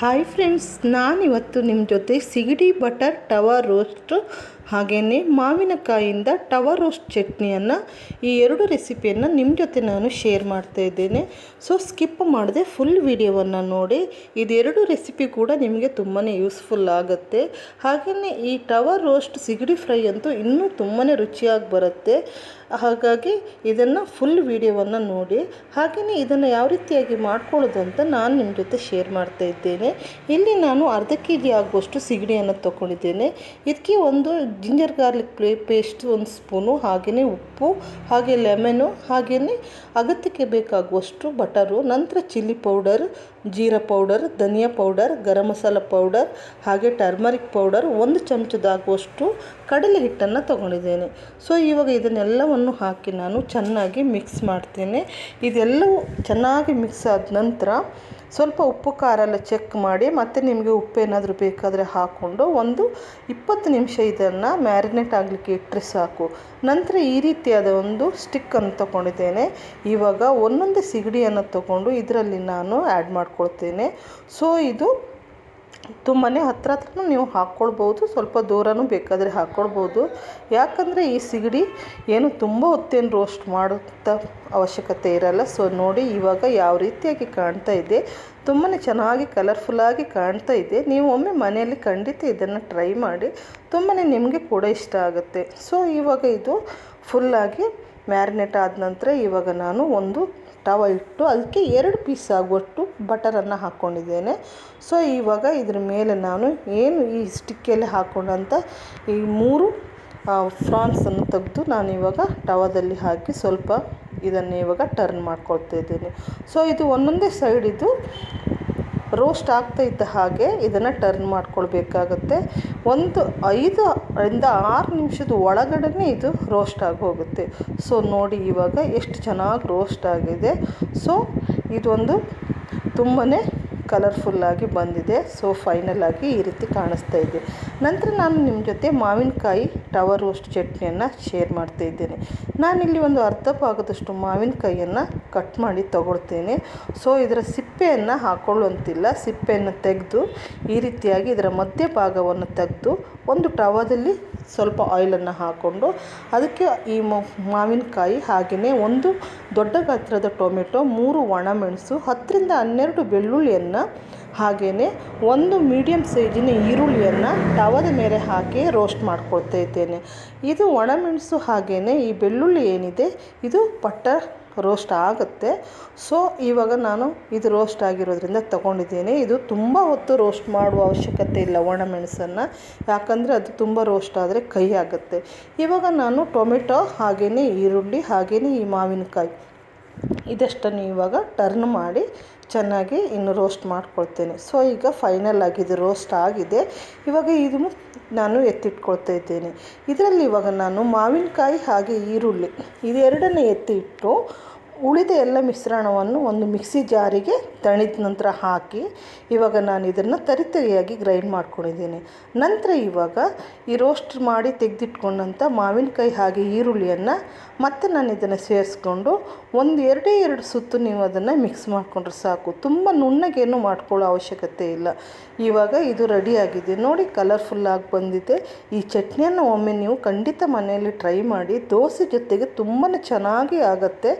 Hi friends ನಾನಿವತ್ತು ನಿಮ್ಮ ಜೊತೆ ಸಿಗಡಿ ಬಟರ್ ಟವರ್ ರೋಸ್ಟ್ ಹಾಗೆಯೇ ಮಾವಿನಕಾಯಿಂದ ಟವರ್ ರೋಸ್ಟ್ ಚಟ್ನಿಯನ್ನು ಈ ಎರಡು ರೆಸಿಪಿಯನ್ನು ನಿಮ್ಮ ಜೊತೆ ನಾನು ಶೇರ್ ಮಾಡ್ತಾ ಇದ್ದೇನೆ. ಸೊ ಸ್ಕಿಪ್ ಮಾಡದೆ ಫುಲ್ ವಿಡಿಯೋವನ್ನು ನೋಡಿ. ಇದೆರಡು ರೆಸಿಪಿ ಕೂಡ ನಿಮಗೆ ತುಂಬಾ ಯೂಸ್ಫುಲ್ ಆಗುತ್ತೆ. ಹಾಗೆಯೇ ಈ ಟವರ್ ರೋಸ್ಟ್ ಸಿಗಡಿ ಫ್ರೈ ಅಂತೂ ಇನ್ನೂ ತುಂಬಾ ರುಚಿಯಾಗಿ ಬರುತ್ತೆ. ಹಾಗಾಗಿ ಇದನ್ನು ಫುಲ್ ವಿಡಿಯೋವನ್ನು ನೋಡಿ. ಹಾಗೆಯೇ ಇದನ್ನು ಯಾವ ರೀತಿಯಾಗಿ ಮಾಡ್ಕೊಳ್ಳೋದು ಅಂತ ನಾನು ನಿಮ್ಮ ಜೊತೆ ಶೇರ್ ಮಾಡ್ತಾ ಇದ್ದೇನೆ. ಇಲ್ಲಿ ನಾನು ಅರ್ಧ ಕೆ ಜಿ ಆಗುವಷ್ಟು ಸಿಗಡಿಯನ್ನು ತೊಗೊಂಡಿದ್ದೇನೆ. ಇದಕ್ಕೆ ಒಂದು ಜಿಂಜರ್ ಗಾರ್ಲಿಕ್ ಪ್ಲೇ ಪೇಸ್ಟ್ ಒಂದು ಸ್ಪೂನು, ಹಾಗೆಯೇ ಉಪ್ಪು, ಹಾಗೆ ಲೆಮನು, ಹಾಗೆಯೇ ಅಗತ್ಯಕ್ಕೆ ಬೇಕಾಗುವಷ್ಟು ಬಟರು, ನಂತರ chilli powder jeera powder, dhania powder, garam masala powder ಹಾಗೆ ಟರ್ಮರಿಕ್ ಪೌಡರ್ ಒಂದು ಚಮಚದಾಗುವಷ್ಟು ಕಡಲೆ ಹಿಟ್ಟನ್ನು ತೊಗೊಂಡಿದ್ದೇನೆ. ಸೊ ಇವಾಗ ಇದನ್ನೆಲ್ಲವನ್ನು ಹಾಕಿ ನಾನು ಚೆನ್ನಾಗಿ ಮಿಕ್ಸ್ ಮಾಡ್ತೇನೆ. ಇದೆಲ್ಲವೂ ಚೆನ್ನಾಗಿ ಮಿಕ್ಸ್ ಆದ ನಂತರ ಸ್ವಲ್ಪ ಉಪ್ಪು ಖಾರ ಎಲ್ಲ ಚೆಕ್ ಮಾಡಿ ಮತ್ತು ನಿಮಗೆ ಉಪ್ಪು ಏನಾದರೂ ಬೇಕಾದರೆ ಹಾಕ್ಕೊಂಡು ಒಂದು ಇಪ್ಪತ್ತು ನಿಮಿಷ ಇದನ್ನು ಮ್ಯಾರಿನೇಟ್ ಆಗಲಿಕ್ಕೆ ಇಟ್ಟರೆ ಸಾಕು. ನಂತರ ಈ ರೀತಿಯಾದ ಒಂದು ಸ್ಟಿಕ್ಕನ್ನು ತೊಗೊಂಡಿದ್ದೇನೆ. ಇವಾಗ ಒಂದೊಂದು ಸಿಗಡಿಯನ್ನು ತೊಗೊಂಡು ಇದರಲ್ಲಿ ನಾನು ಆ್ಯಡ್ ಮಾಡ್ಕೊಳ್ತೇನೆ ಸೊ ಇದು ತುಂಬಾ ಹತ್ರ ಹತ್ರನೂ ನೀವು ಹಾಕ್ಕೊಳ್ಬೋದು ಸ್ವಲ್ಪ ದೂರನೂ ಬೇಕಾದರೆ ಹಾಕ್ಕೊಳ್ಬೋದು ಯಾಕಂದರೆ ಈ ಸಿಗಡಿ ಏನು ತುಂಬ ಹೊತ್ತೇನು ರೋಸ್ಟ್ ಮಾಡುತ್ತ ಅವಶ್ಯಕತೆ ಇರಲ್ಲ. ಸೊ ನೋಡಿ ಇವಾಗ ಯಾವ ರೀತಿಯಾಗಿ ಕಾಣ್ತಾ ಇದೆ. ತುಂಬಾ ಚೆನ್ನಾಗಿ ಕಲರ್ಫುಲ್ಲಾಗಿ ಕಾಣ್ತಾ ಇದೆ. ನೀವು ಒಮ್ಮೆ ಮನೆಯಲ್ಲಿ ಖಂಡಿತ ಇದನ್ನು ಟ್ರೈ ಮಾಡಿ ತುಂಬಾ ನಿಮಗೆ ಕೂಡ ಇಷ್ಟ ಆಗುತ್ತೆ. ಸೊ ಇವಾಗ ಇದು ಫುಲ್ಲಾಗಿ ಮ್ಯಾರಿನೇಟ್ ಆದ ನಂತರ ಇವಾಗ ನಾನು ಒಂದು ಟವ ಇಟ್ಟು, ಅದಕ್ಕೆ ಎರಡು ಪೀಸ್ ಆಗುವಷ್ಟು ಬಟರನ್ನು ಹಾಕ್ಕೊಂಡಿದ್ದೇನೆ. ಸೊ, ಇವಾಗ ಇದ್ರ ಮೇಲೆ ನಾನು ಏನು ಈ ಸ್ಟಿಕ್ಕಲ್ಲಿ ಹಾಕ್ಕೊಂಡಂಥ ಈ ಮೂರು ಫ್ರಾನ್ಸನ್ನು ತೆಗೆದು ನಾನು ಇವಾಗ ಟವದಲ್ಲಿ ಹಾಕಿ ಸ್ವಲ್ಪ ಇದನ್ನು ಇವಾಗ ಟರ್ನ್ ಮಾಡ್ಕೊಳ್ತಾ ಇದ್ದೀನಿ. ಸೊ, ಇದು ಒಂದೊಂದೇ ಸೈಡ್ ಇದು ರೋಸ್ಟ್ ಆಗ್ತಾ ಇದ್ದ ಹಾಗೆ ಇದನ್ನು ಟರ್ನ್ ಮಾಡ್ಕೊಳ್ಬೇಕಾಗತ್ತೆ. ಒಂದು ಐದು ಇಂದ ಆರು ನಿಮಿಷದ ಒಳಗಡೆ ಇದು ರೋಸ್ಟ್ ಆಗಿ ಹೋಗುತ್ತೆ. ಸೊ, ನೋಡಿ ಇವಾಗ ಎಷ್ಟು ಚೆನ್ನಾಗಿ ರೋಸ್ಟ್ ಆಗಿದೆ. ಸೊ, ಇದೊಂದು ತುಂಬಾ ಕಲರ್ಫುಲ್ಲಾಗಿ ಬಂದಿದೆ. ಸೊ ಫೈನಲ್ ಆಗಿ ಈ ರೀತಿ ಕಾಣಿಸ್ತಾ ಇದೆ. ನಂತರ ನಾನು ನಿಮ್ಮ ಜೊತೆ ಮಾವಿನಕಾಯಿ ಟವರ್ ರೋಸ್ಟ್ ಚಟ್ನಿಯನ್ನು ಶೇರ್ ಮಾಡ್ತಾ ಇದ್ದೇನೆ. ನಾನಿಲ್ಲಿ ಒಂದು ಅರ್ಧ ಭಾಗದಷ್ಟು ಮಾವಿನಕಾಯಿಯನ್ನು ಕಟ್ ಮಾಡಿ ತಗೊಳ್ತೇನೆ. ಸೊ ಇದರ ಸಿಪ್ಪೆಯನ್ನು ಹಾಕೊಳ್ಳುವಂತಿಲ್ಲ. ಸಿಪ್ಪೆಯನ್ನು ತೆಗೆದು ಈ ರೀತಿಯಾಗಿ ಇದರ ಮಧ್ಯ ಭಾಗವನ್ನು ತೆಗೆದು ಒಂದು ಟವದಲ್ಲಿ ಸ್ವಲ್ಪ ಆಯಿಲನ್ನು ಹಾಕ್ಕೊಂಡು ಅದಕ್ಕೆ ಈ ಮಾವಿನಕಾಯಿ ಹಾಗೆಯೇ ಒಂದು ದೊಡ್ಡ ಗಾತ್ರದ ಟೊಮೆಟೊ, ಮೂರು ಒಣಮೆಣಸು, ಹತ್ತರಿಂದ ಹನ್ನೆರಡು ಬೆಳ್ಳುಳ್ಳಿಯನ್ನು ಹಾಗೆಯೇ ಒಂದು ಮೀಡಿಯಮ್ ಸೈಜಿನ ಈರುಳ್ಳಿಯನ್ನು ಟವದ ಮೇಲೆ ಹಾಕಿ ರೋಸ್ಟ್ ಮಾಡ್ಕೊಳ್ತಾ ಇದ್ದೇನೆ. ಇದು ಒಣಮೆಣಸು ಹಾಗೆಯೇ ಈ ಬೆಳ್ಳುಳ್ಳಿ ಏನಿದೆ, ಇದು ಪಟ್ಟ ರೋಸ್ಟ್ ಆಗುತ್ತೆ. ಸೊ ಇವಾಗ ನಾನು ಇದು ರೋಸ್ಟ್ ಆಗಿರೋದ್ರಿಂದ ತಗೊಂಡಿದ್ದೀನಿ. ಇದು ತುಂಬ ಹೊತ್ತು ರೋಸ್ಟ್ ಮಾಡುವ ಅವಶ್ಯಕತೆ ಇಲ್ಲ ಒಣಮೆಣಸನ್ನು ಯಾಕಂದರೆ ಅದು ತುಂಬ ರೋಸ್ಟ್ ಆದರೆ ಕಹಿ ಆಗುತ್ತೆ. ಇವಾಗ ನಾನು ಟೊಮೆಟೊ ಹಾಗೆಯೇ ಈರುಳ್ಳಿ ಹಾಗೆಯೇ ಈ ಮಾವಿನಕಾಯಿ. ಇದಷ್ಟನ್ನು ಇವಾಗ ಟರ್ನ್ ಮಾಡಿ ಚೆನ್ನಾಗಿ ಇನ್ನು ರೋಸ್ಟ್ ಮಾಡ್ಕೊಳ್ತೇನೆ. ಸೊ ಈಗ ಫೈನಲ್ ಆಗಿದೆ ರೋಸ್ಟ್ ಆಗಿದೆ. ಇವಾಗ ಇದು ನಾನು ಎತ್ತಿಟ್ಕೊಳ್ತಾ ಇದ್ದೇನೆ. ಇದರಲ್ಲಿ ಇವಾಗ ನಾನು ಮಾವಿನಕಾಯಿ ಹಾಗೆ ಈರುಳ್ಳಿ, ಇದೆರಡನ್ನೇ ಎತ್ತಿ ಇಟ್ಟು ಉಳಿದ ಎಲ್ಲ ಮಿಶ್ರಣವನ್ನು ಒಂದು ಮಿಕ್ಸಿ ಜಾರಿಗೆ ತಣಿದ ನಂತರ ಹಾಕಿ ಇವಾಗ ನಾನು ಇದನ್ನು ತರಿತರಿಯಾಗಿ ಗ್ರೈಂಡ್ ಮಾಡ್ಕೊಂಡಿದ್ದೀನಿ. ನಂತರ ಇವಾಗ ಈ ರೋಸ್ಟ್ ಮಾಡಿ ತೆಗೆದಿಟ್ಕೊಂಡಂಥ ಮಾವಿನಕಾಯಿ ಹಾಗೆ ಈರುಳ್ಳಿಯನ್ನು ಮತ್ತೆ ನಾನು ಇದನ್ನು ಸೇರಿಸ್ಕೊಂಡು ಒಂದು ಎರಡೇ ಎರಡು ಸುತ್ತು ನೀವು ಅದನ್ನು ಮಿಕ್ಸ್ ಮಾಡಿಕೊಂಡ್ರೆ ಸಾಕು. ತುಂಬ ನುಣ್ಣಗೇನು ಮಾಡ್ಕೊಳ್ಳೋ ಅವಶ್ಯಕತೆ ಇಲ್ಲ. ಇವಾಗ ಇದು ರೆಡಿಯಾಗಿದೆ ನೋಡಿ ಕಲರ್ಫುಲ್ಲಾಗಿ ಬಂದಿದೆ. ಈ ಚಟ್ನಿಯನ್ನು ಒಮ್ಮೆ ನೀವು ಖಂಡಿತ ಮನೆಯಲ್ಲಿ ಟ್ರೈ ಮಾಡಿ. ದೋಸೆ ಜೊತೆಗೆ ತುಂಬಾ ಚೆನ್ನಾಗಿ ಆಗುತ್ತೆ.